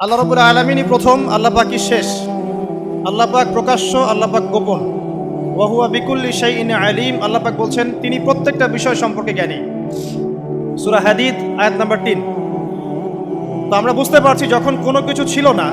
আল্লাহ রবুল আলমিনই প্রথম, আল্লাহ পাকই শেষ। আল্লাহ পাক প্রকাশ্য, আল্লাহ পাক গোপন। ওয়াহুয়া বিকুল্লি শাই ইন আলিম। আল্লাহ পাক বলছেন, তিনি প্রত্যেকটা বিষয় সম্পর্কে জ্ঞানী। সুরা হাদিদ, আয়াত নাম্বার তিন। তো আমরা বুঝতে পারছি, যখন কোনো কিছু ছিল না,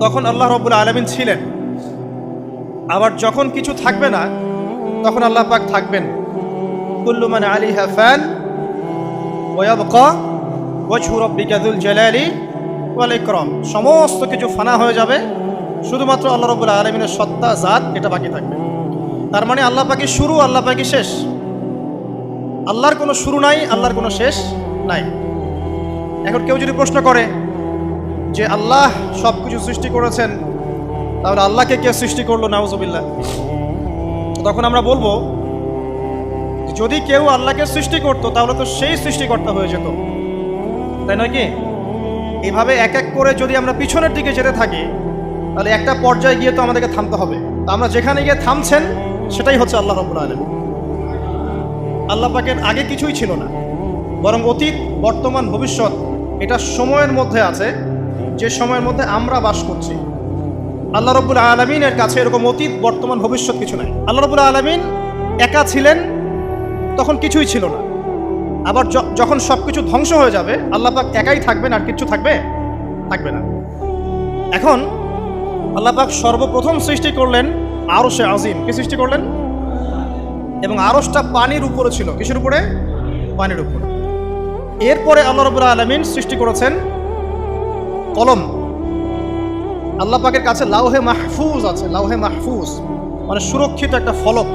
তখন আল্লাহ রবুল আলমিন ছিলেন। আবার যখন কিছু থাকবে না, তখন আল্লাহ পাক থাকবেন। কুল্লু মানে আলী হ্যাফান ওয়াবকা ওয়াজহু রব্বিকা যুল জালালি ওয়াল ইকরাম সমস্ত কিছু ফানা হয়ে যাবে। শুধুমাত্র আল্লাহ রবুল আলমিনের সত্তা, জাত, এটা বাকি থাকবে। তার মানে আল্লাহ পাকি শুরু, আল্লাহ পাকি শেষ। আল্লাহর কোনো শুরু নাই, আল্লাহর কোনো শেষ নাই। এখন কেউ যদি প্রশ্ন করে যে আল্লাহ সব কিছু সৃষ্টি করেছেন, তাহলে আল্লাহকে কে সৃষ্টি করল? নাউজুবিল্লাহ। তখন আমরা বলব, যদি কেউ আল্লাহকে সৃষ্টি করতো, তাহলে তো সেই সৃষ্টিকর্তা হয়ে যেত। তাই নয় কি? এভাবে এক এক করে যদি আমরা পিছনের দিকে যেতে থাকি, তাহলে একটা পর্যায়ে গিয়ে তো আমাদেরকে থামতে হবে। তো আমরা যেখানে গিয়ে থামছেন, সেটাই হচ্ছে আল্লাহ রব্বুল আলম আল্লাহ পাকের আগে কিছুই ছিল না। বরং অতীত, বর্তমান, ভবিষ্যৎ, এটা সময়ের মধ্যে আছে। যে সময়ের মধ্যে আমরা বাস করছি। আল্লাহ রব্বুল আলমিনের কাছে এরকম অতীত, বর্তমান, ভবিষ্যৎ কিছু নাই। আল্লাহ রব্বুল আলমিন একা ছিলেন, তখন কিছুই ছিল না। আবার যখন সব কিছু ধ্বংস হয়ে যাবে, আল্লাহ পাক একাই থাকবেন আর কিছু থাকবে? থাকবে না। এখন আল্লাহ পাক সর্বপ্রথম সৃষ্টি করলেন আরশে আজিম। কি সৃষ্টি করলেন? এবং আরশটা পানির উপরে ছিল। কিসের উপরে? পানির উপরে। এরপরে আল্লাহ রবুল্লা আলমিন সৃষ্টি করেছেন কলম। আল্লাহ পাকের কাছে লাউহে মাহফুজ আছে, লাউহে মাহফুজ। মানে সুরক্ষিত একটা ফলক।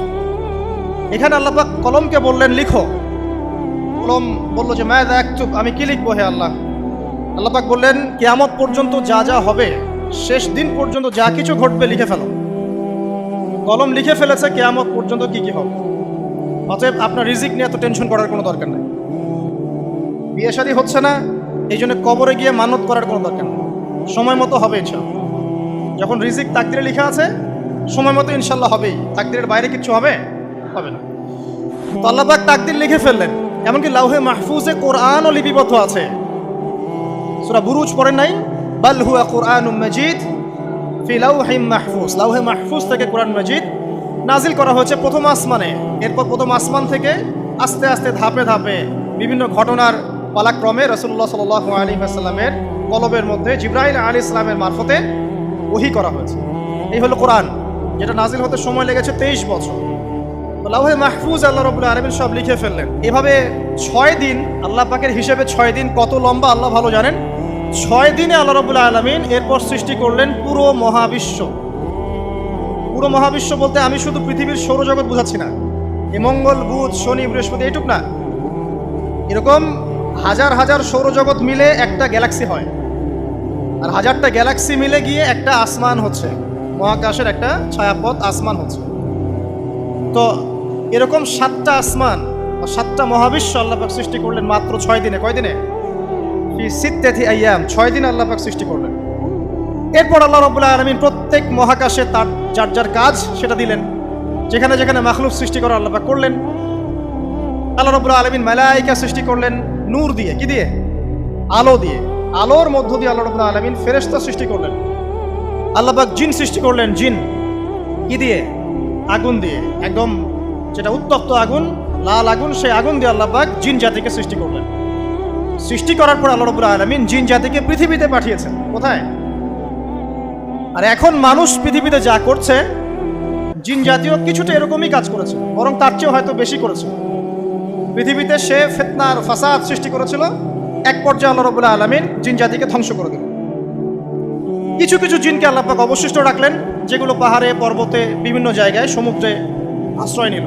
এখানে আল্লাহ পাক কলমকে বললেন, লিখো। কলম বলল যে, ম্যাদ একচুপ আমি কি লিখব হে আল্লাহ? আল্লাহ বললেন, কেয়ামত পর্যন্ত যা যা হবে, শেষ দিন পর্যন্ত যা কিছু ঘটবে, লিখে ফেলো। কলম লিখে ফেলেছে, কেয়ামত পর্যন্ত কি কি হবে। অতএব আপনার রিজিক নিয়ে এত টেনশন করার কোনো দরকার নেই। বিয়ে শাদী হচ্ছে না, এই জন্য কবরে গিয়ে মানত করার কোনো দরকার নেই। সময় মতো হবে ইনশাল্লাহ যখন রিজিক তাকদিরে লেখা আছে, সময় মতো ইনশাল্লাহ হবেই। তাকদিরের বাইরে কিছু হবে? হবে না। তো আল্লাহ তাকদির লিখে ফেললেন। এমনকি লাউহে মাহফুজে কোরআনও লিপিবদ্ধ আছে। সুরা বুরুজ পড়েন নাই? বাল হুয়া কোরআন মজিদ ফি লাউহিম মাহফুজ। লাউহে মাহফুজ থেকে কোরআন মজিদ নাজিল করা হয়েছে প্রথম আসমানে। এরপর প্রথম আসমান থেকে আস্তে আস্তে ধাপে ধাপে বিভিন্ন ঘটনার পালাক্রমে রসুল্লাহ সাল আলী আসাল্লামের কলবের মধ্যে জিব্রাহিল আলী ইসলামের মারফতে ওহি করা হয়েছে। এই হলো কোরআন, যেটা নাজিল হতে সময় লেগেছে তেইশ বছর। লাউহে মাহফুজ আল্লাহ রবুল্লা আলমিন সব লিখে ফেললেন। এভাবে ছয় দিন আল্লাহ পাকের হিসেবে ছয় দিন কত লম্বা, আল্লাহ ভালো জানেন? ছয় দিনে আল্লাহ রবুল্লা আলমিন এরপর সৃষ্টি করলেন পুরো মহাবিশ্ব। পুরো মহাবিশ্ব বলতে আমি শুধু পৃথিবীর সৌরজগৎ বোঝাচ্ছি না। এ মঙ্গল, বুধ, শনি, বৃহস্পতি, এইটুক না। এরকম হাজার হাজার সৌরজগৎ মিলে একটা গ্যালাক্সি হয়। আর হাজারটা গ্যালাক্সি মিলে গিয়ে একটা আসমান হচ্ছে। মহাকাশের একটা ছায়াপথ আসমান হচ্ছে। তো এরকম সাতটা আসমান সাতটা মহাবিশ্ব আল্লাপাক সৃষ্টি করলেন মাত্র ছয় দিনে। কয় দিনে? আইয়াম ছয় দিনে আল্লাপাক সৃষ্টি করলেন। এরপর আল্লাহ রবুল্লাহ আলমিন প্রত্যেক মহাকাশে তার যার যার কাজ সেটা দিলেন। যেখানে যেখানে মাখলুক সৃষ্টি করা আল্লাপাক করলেন। আল্লাহ রবুল্লাহ আলমিন মেলাইকা সৃষ্টি করলেন নূর দিয়ে। কি দিয়ে? আলো দিয়ে। আলোর মধ্য দিয়ে আল্লাহ রবুল্লাহ আলমিন ফেরেস্তা সৃষ্টি করলেন। আল্লাপাক জিন সৃষ্টি করলেন জিন। কি দিয়ে? আগুন দিয়ে। একদম যেটা উত্তপ্ত আগুন, লাল আগুন, সেই আগুন দিয়ে আল্লাহ পাক জিন জাতিকে সৃষ্টি করলেন। সৃষ্টি করার পর আল্লাহ রবুল্লাহ আলমিন জিন জাতিকে পৃথিবীতে পাঠিয়েছেন। কোথায়? আর এখন মানুষ পৃথিবীতে যা করছে, জিন জাতীয় কিছুটা এরকমই কাজ করেছে, বরং তার চেয়েও হয়তো বেশি করেছে। পৃথিবীতে সে ফেতনার ফাসাদ সৃষ্টি করেছিল, এক পর্যায়ে আল্লাহ রবুল্লাহ আলমিন জিন জাতিকে ধ্বংস করে দিল কিছু কিছু জিনকে আল্লাপাক অবশিষ্ট রাখলেন, যেগুলো পাহাড়ে, পর্বতে, বিভিন্ন জায়গায়, সমুদ্রে আশ্রয় নিল।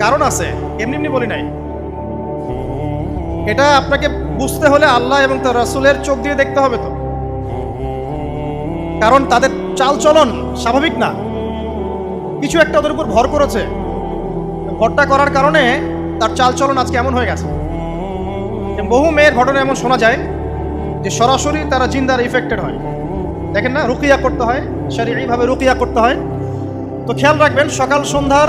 কারণ আছে, এমনি এমনি বলি নাই। এটা আপনাকে বুঝতে হলে আল্লাহ এবং তার রাসূলের চোখ দিয়ে দেখতে হবে তো। কারণ তাদের চালচলন স্বাভাবিক না। কিছু একটা ওদের উপর ভর করেছে। ভরটা করার কারণে তার চালচলন আজকে এমন হয়ে গেছে। বহু মেয়ের ঘটনা এমন শোনা যায় যে সরাসরি তারা জিন্দার ইফেক্টেড হয়। দেখেন না, রুকিয়া করতে হয় শারীরিকভাবে রুকিয়া করতে হয়। তো খেয়াল রাখবেন, সকাল সন্ধ্যার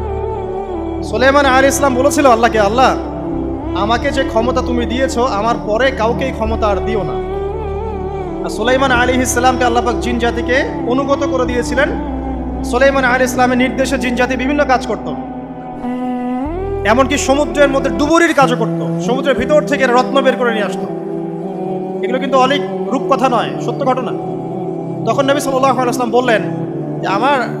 সোলাইমান আলী ইসলাম বলেছিল, আল্লাহকে আল্লাহ, আমাকে যে ক্ষমতা তুমি দিয়েছ, আমার পরে কাউকে ক্ষমতা আর দিও না। আর সোলাইমান আলী ইসলামকে আল্লাপাক জিন জাতিকে অনুগত করে দিয়েছিলেন। সোলাইমান আলী ইসলামের নির্দেশে জিন জাতি বিভিন্ন কাজ করত। এমনকি সমুদ্রের মধ্যে ডুবুরির কাজও করত। সমুদ্রের ভিতর থেকে রত্ন বের করে নিয়ে আসতো। এগুলো কিন্তু অনেক রূপকথা নয়, সত্য ঘটনা। তখন নবী সাল্লাহ আলাইসলাম বললেন যে, আমার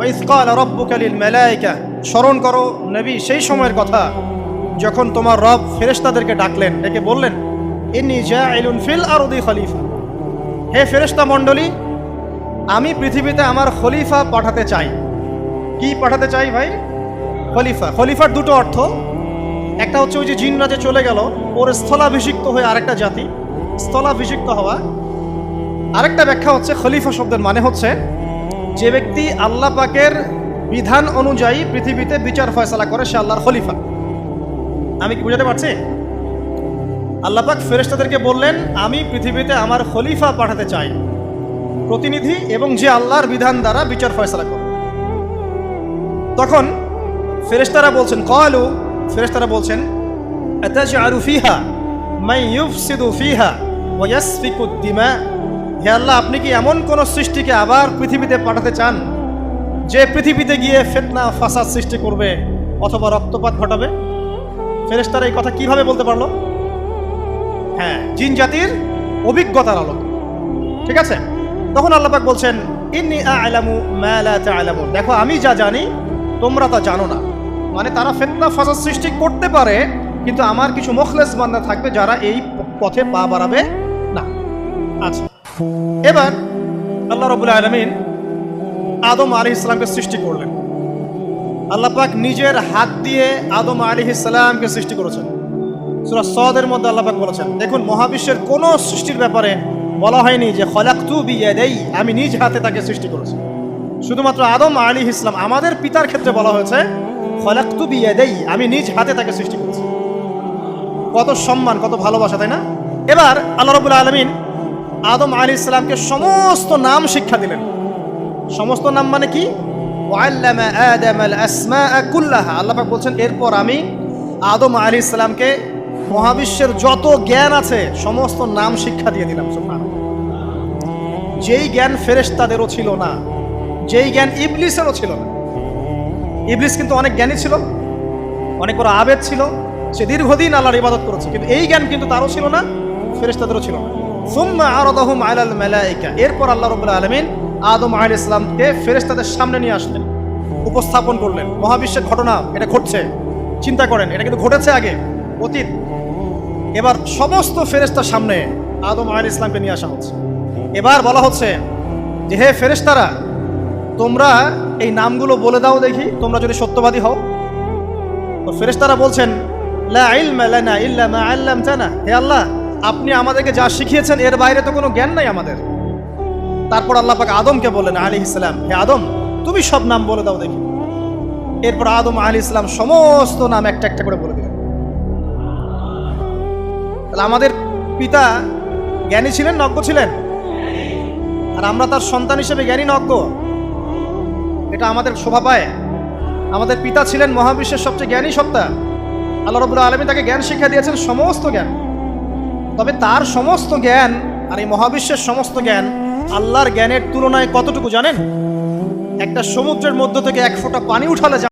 ওয়াইসকাল রব্বুকালিল মেলাইকা। স্মরণ করো নবী সেই সময়ের কথা, যখন তোমার রব ফেরেশতাদেরকে ডাকলেন, ডেকে বললেন, ইন্নি জাইলুন ফিল আরদি খলিফা। হে ফেরেশতা মণ্ডলী, আমি পৃথিবীতে আমার খলিফা পাঠাতে চাই। কি পাঠাতে চাই ভাই? খলিফা। খলিফার দুটো অর্থ। একটা হচ্ছে ওই যে জিন রাজে চলে গেল, ওর স্থলাভিষিক্ত হয়ে আরেকটা জাতি, স্থলাভিষিক্ত হওয়া। আরেকটা ব্যাখ্যা হচ্ছে খলিফা শব্দের মানে হচ্ছে যে ব্যক্তি আল্লাহ পাকের বিধান অনুযায়ী পৃথিবীতে বিচার ফয়সালা করে, সে আল্লাহর খলিফা। আমি কি বুঝাতে পারছি? আল্লাহ পাক ফেরেশতাদেরকে বললেন, আমি পৃথিবীতে আমার খলিফা পাঠাতে চাই। প্রতিনিধি এবং যে আল্লাহর বিধান দ্বারা বিচার ফয়সালা করে তখন ফেরেশতারা বলছেন কয়ালু ফেরেশতারা বলছেন আতাজআলু ফিহা? মাই ইউফসিদু ফিহা ওয়া ইয়াসফিকু দিমা হে আল্লাহ, আপনি কি এমন কোন সৃষ্টিকে আবার পৃথিবীতে পাঠাতে চান যে পৃথিবীতে গিয়ে ফেতনা, ফাসাদ সৃষ্টি করবে অথবা রক্তপাত ঘটাবে? ফেরেশতারা এই কথা কীভাবে বলতে পারল? হ্যাঁ জিন জাতির অভিজ্ঞতার আলোকে। ঠিক আছে? তখন আল্লাপাক বলছেন, ইন্নি আলামু মা লা তা'লামুন। দেখো, আমি যা জানি, তোমরা তা জানো না। মানে তারা ফেতনা, ফাসাদ সৃষ্টি করতে পারে, কিন্তু আমার কিছু মুখলেস বান্দা থাকবে যারা এই পথে পা বাড়াবে না। আচ্ছা। এবার আল্লাহ রবুল্লা আলমিন আদম আলি ইসলামকে সৃষ্টি করলেন। আল্লাহ পাক নিজের হাত দিয়ে আদম আলী ইসলামকে সৃষ্টি করেছেন। সুরা সদের মধ্যে আল্লাহ পাক বলেছেন, দেখুন, মহাবিশ্বের কোনো সৃষ্টির ব্যাপারে বলা হয়নি যে, খলাক্তু বিয়াদেই, আমি নিজ হাতে তাকে সৃষ্টি করেছি। শুধুমাত্র আদম আলী ইসলাম আমাদের পিতার ক্ষেত্রে বলা হয়েছে, খলাক্তু বিয়াদেই, আমি নিজ হাতে তাকে সৃষ্টি করেছি। কত সম্মান, কত ভালোবাসা, তাই না? এবার আল্লাহ রবুল্লা আলমিন আদম আলী ইসলামকে সমস্ত নাম শিক্ষা দিলেন। সমস্ত নাম মানে কি? আল্লাপাক বলছেন, এরপর আমি আদম আলী ইসলামকে মহাবিশ্বের যত জ্ঞান আছে, সমস্ত নাম শিক্ষা দিয়ে দিলাম যেই জ্ঞান ফেরেশতাদেরও ছিল না, যেই জ্ঞান ইবলিসেরও ছিল না। ইবলিস কিন্তু অনেক জ্ঞানী ছিল, অনেক বড় আবেদ ছিল, সে দীর্ঘদিন আল্লাহর ইবাদত করেছে। কিন্তু এই জ্ঞান কিন্তু তারও ছিল না, ফেরেশতাদেরও ছিল না। সুম্মা আরদাহুম আলাল এরপর আল্লাহ রাব্বুল আলামিন আদম আলাইহিস সালামকে ফেরেশতাদের সামনে নিয়ে আসলেন, উপস্থাপন করলেন। মহাবিশ্বের ঘটনা, এটা ঘটছে। চিন্তা করেন, এটা কিন্তু ঘটেছে আগে, অতীত। এবার সমস্ত ফেরেশতার সামনে আদম আলাইহিস ইসলামকে নিয়ে আসা হচ্ছে। এবার বলা হচ্ছে যে, হে ফেরেশতারা, তোমরা এই নামগুলো বলে দাও দেখি, তোমরা যদি সত্যবাদী হও। তো ফেরেশতারা বলছেন, লা ইলমা লানা ইল্লা মা হে আল্লাহ আপনি আমাদেরকে যা শিখিয়েছেন, এর বাইরে তো কোনো জ্ঞান নাই আমাদের। তারপর আল্লাহ পাক আদমকে বললেন আলী ইসলাম হে আদম, তুমি সব নাম বলে দাও দেখি। এরপর আদম আলী ইসলাম সমস্ত নাম একটা একটা করে বলে দিলেন। তাহলে আমাদের পিতা জ্ঞানী ছিলেন নজ্ঞ ছিলেন? আর আমরা তার সন্তান হিসেবে জ্ঞানী নজ্ঞ এটা আমাদের শোভা পায়। আমাদের পিতা ছিলেন মহাবিশ্বের সবচেয়ে জ্ঞানী সত্তা। আল্লাহ রবুল্লা আলমী তাকে জ্ঞান শিক্ষা দিয়েছেন, সমস্ত জ্ঞান। তবে তার সমস্ত জ্ঞান আর এই মহাবিশ্বের সমস্ত জ্ঞান আল্লাহর জ্ঞানের তুলনায় কতটুকু জানেন? একটা সমুদ্রের মধ্য থেকে এক ফোঁটা পানি উঠালে